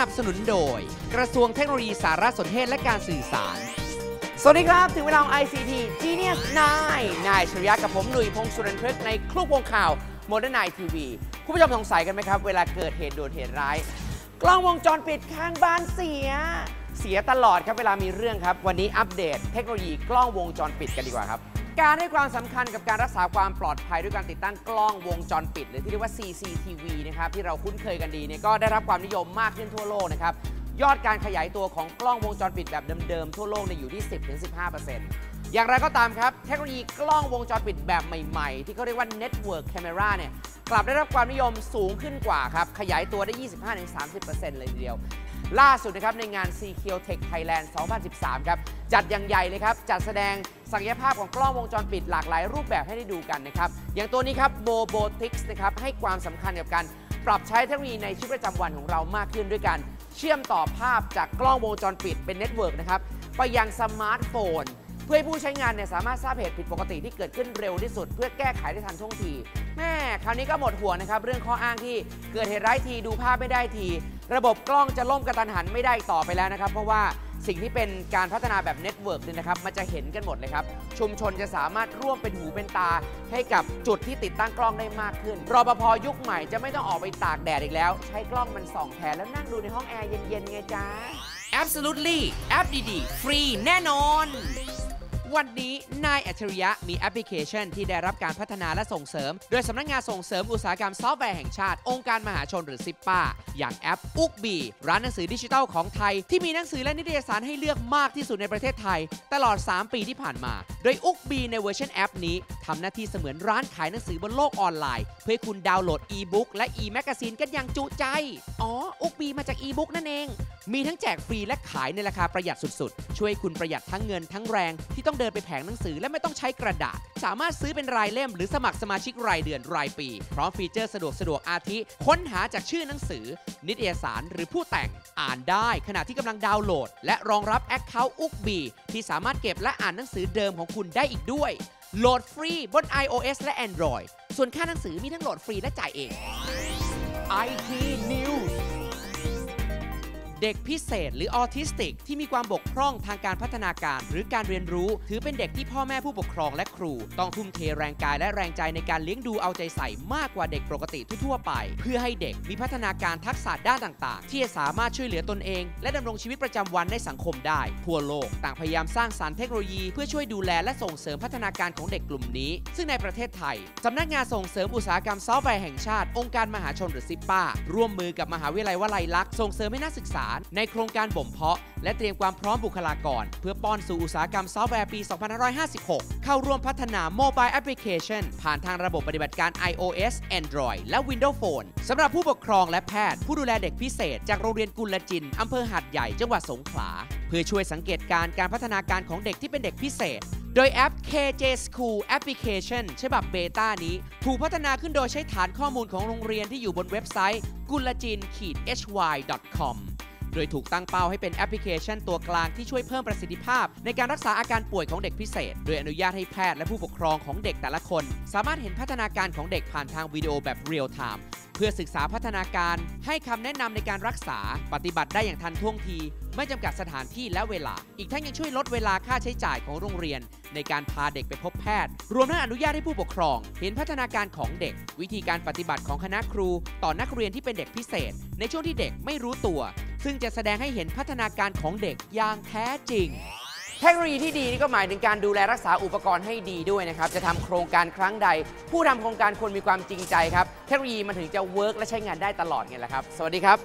นับสนุนโดย กระทรวงเทคโนโลยีสารสนเทศและการสื่อสาร สวัสดีครับ ถึงเวลาของ ICT Genius 9นายชริยะกับผมหนุ่ยพงศ์สุรนทร์พฤกในคลุกวงข่าว Modern Night TV คุณผู้ชมสงสัยกันไหมครับ เวลาเกิดเหตุโดนเหตุร้าย กล้องวงจรปิดข้างบ้านเสีย เสียตลอดครับเวลามีเรื่องครับ วันนี้อัปเดตเทคโนโลยีกล้องวงจรปิดกันดีกว่าครับ การให้ความสำคัญกับการรักษาความปลอดภัยด้วยการติดตั้งกล้องวงจรปิด หรือที่เรียกว่า CCTV นะครับที่เราคุ้นเคยกันดีเนี่ยก็ได้รับความนิยมมากขึ้นทั่วโลกนะครับยอดการขยายตัวของกล้องวงจรปิดแบบเดิมๆทั่วโลกเนี่ยอยู่ที่ 10-15%อย่างไรก็ตามครับ เทคโนโลยีกล้องวงจรปิดแบบใหม่ๆ ที่เขาเรียกว่า Network Camera เนี่ยกลับได้รับความนิยมสูงขึ้นกว่าครับ ขยายตัวได้ 25-30%เลยทีเดียว ล่าสุดนะครับในงาน c q Tech Thailand 2013 ครับจัดอย่างใหญ่เลยครับ จัดแสดงศักยภาพของกล้องวงจรปิดหลากหลายรูปแบบให้ได้ดูกันนะครับ อย่างตัวนี้ครับ Bobotix นะครับให้ความสำคัญกับการปรับใช้เทคโนโลยีในชีวิตประจำวันของเรามากขึ้นด้วยกัน เชื่อมต่อภาพจากกล้องวงจรปิดเป็นเน็ตเวิร์กนะครับไปยังสมาร์ทโฟนเพื่อให้ผู้ใช้งานเนี่ยสามารถทราบเหตุผิดปกติที่เกิดขึ้นเร็วที่สุด เพื่อแก้ไขได้ทันท่วงที แม่คราวนี้ก็หมดห่วงนะครับ เรื่องข้ออ้างที่เกิดเหตุร้ายทีดูภาพไม่ได้ที ระบบกล้องจะล่มกระตันหันไม่ได้ต่อไปแล้วนะครับ เพราะว่า สิ่งที่เป็นการพัฒนาแบบเน็ตเวิร์กเนี่ยนะครับมันจะเห็นกันหมดเลยครับ ชุมชนจะสามารถร่วมเป็นหูเป็นตา ให้กับจุดที่ติดตั้งกล้องได้มากขึ้นรปภยุคใหม่จะไม่ต้องออกไปตากแดดอีกแล้ว ใช้กล้องมันส่องแทนแล้วนั่งดูในห้องแอร์เย็นๆไงจ้า Absolutely แอปดีๆฟรีแน่นอน วันนี้นายอัจฉริยะมีแอปพลิเคชันที่ได้รับการพัฒนาและส่งเสริม โดยสำนักงานส่งเสริมอุตสาหกรรมซอฟต์แวร์แห่งชาติ องค์การมหาชนหรือซิปป้า อย่างแอปอุกบีร้านหนังสือดิจิทัลของไทย ที่มีหนังสือและนิตยสารให้เลือกมากที่สุดในประเทศไทย ตลอด 3 ปีที่ผ่านมา โดยอุกบีในเวอร์ชันแอปนี้ทำหน้าที่เสมือนร้านขายหนังสือบนโลกออนไลน์ เพื่อคุณดาวน์โหลดอีบุ๊กและอีแมกกาซีนกันอย่างจุใจ อ๋ออุกบีมาจากอีบุ๊กนั่นเอง มีทั้งแจกฟรีและขายในราคาประหยัดสุดๆ ช่วยคุณประหยัดทั้งเงินทั้งแรงที่ต้องเดินไปแผงหนังสือและไม่ต้องใช้กระดาษ สามารถซื้อเป็นรายเล่มหรือสมัครสมาชิกรายเดือนรายปี พร้อมฟีเจอร์สะดวกสะดวกอาทิ ค้นหาจากชื่อหนังสือ นิตยสารหรือผู้แต่งอ่านได้ ขณะที่กำลังดาวน์โหลด และรองรับ Account อุกบีที่สามารถเก็บและอ่านหนังสือเดิมของคุณได้อีกด้วย โหลดฟรีบน iOS และ Android ส่วนค่าหนังสือมีทั้งโหลดฟรีและจ่ายเอง IT News เด็กพิเศษหรือออทิสติก ที่มีความบกพร่องทางการพัฒนาการ หรือการเรียนรู้ ถือเป็นเด็กที่พ่อแม่ผู้ปกครองและครู ต้องทุ่มเทแรงกายและแรงใจในการเลี้ยงดูเอาใจใส่มากกว่าเด็กปกติทั่วไป เพื่อให้เด็กมีพัฒนาการทักษะด้านต่าง ๆ ที่จะสามารถช่วยเหลือตนเอง และดำรงชีวิตประจำวันในสังคมได้ ทั่วโลก ต่างพยายามสร้างสารรค์เทคโนโลยีเพื่อช่วยดูแลและส่งเสริมพัฒนาการของเด็กกลุ่มนี้ ซึ่งในประเทศไทยสำนักงานส่งเสริมอุตสาหกรรมซอฟต์แวร์แห่งชาติองค์การมหาชนหรือซิปป้าร่วมมือกับมหาวิทยาลัยวลัยลักษณ์ส่งเสริมให้นักศึกษาในโครงการบ่มเพาะ และเตรียมความพร้อมบุคลากร เพื่อป้อนสู่อุตสาหกรรมซอฟต์แวร์ปี 2556 เข้าร่วมพัฒนาโมบายแอปพลิเคชันผ่านทางระบบปฏิบัติการ iOS Android และ Windows Phone สำหรับผู้ปกครองและแพทย์ ผู้ดูแลเด็กพิเศษ จากโรงเรียนกุลจินอำเภอหาดใหญ่จังหวัดสงขลา เพื่อช่วยสังเกตการณ์การพัฒนาการของเด็กที่เป็นเด็กพิเศษโดยแอป KJ School Application ฉบับเบต้านี้ ถูกพัฒนาขึ้นโดยใช้ฐานข้อมูลของโรงเรียนที่อยู่บนเว็บไซต์กุลจิน hy.com โดยถูกตั้งเป้าให้เป็นแอปพลิเคชันตัวกลางที่ช่วยเพิ่มประสิทธิภาพ ในการรักษาอาการป่วยของเด็กพิเศษ โดยอนุญาตให้แพทย์และผู้ปกครองของเด็กแต่ละคน สามารถเห็นพัฒนาการของเด็กผ่านทางวิดีโอแบบเรียลไทม์เพื่อศึกษาพัฒนาการ ให้คำแนะนำในการรักษา ปฏิบัติได้อย่างทันท่วงที ไม่จำกัดสถานที่และเวลา อีกทั้งยังช่วยลดเวลาค่าใช้จ่ายของโรงเรียน ในการพาเด็กไปพบแพทย์ รวมทั้งอนุญาตให้ผู้ปกครอง เห็นพัฒนาการของเด็ก วิธีการปฏิบัติของคณะครู ต่อนักเรียนที่เป็นเด็กพิเศษ ในช่วงที่เด็กไม่รู้ตัว ซึ่งจะแสดงให้เห็นพัฒนาการของเด็กอย่างแท้จริง เทคโนโลยีที่ดีนี่ก็หมายถึงการดูแลรักษาอุปกรณ์ให้ดีด้วยนะครับ จะทำโครงการครั้งใด ผู้ทำโครงการควรมีความจริงใจครับ เทคโนโลยีมันถึงจะเวิร์กและใช้งานได้ตลอดไงล่ะครับ สวัสดีครับ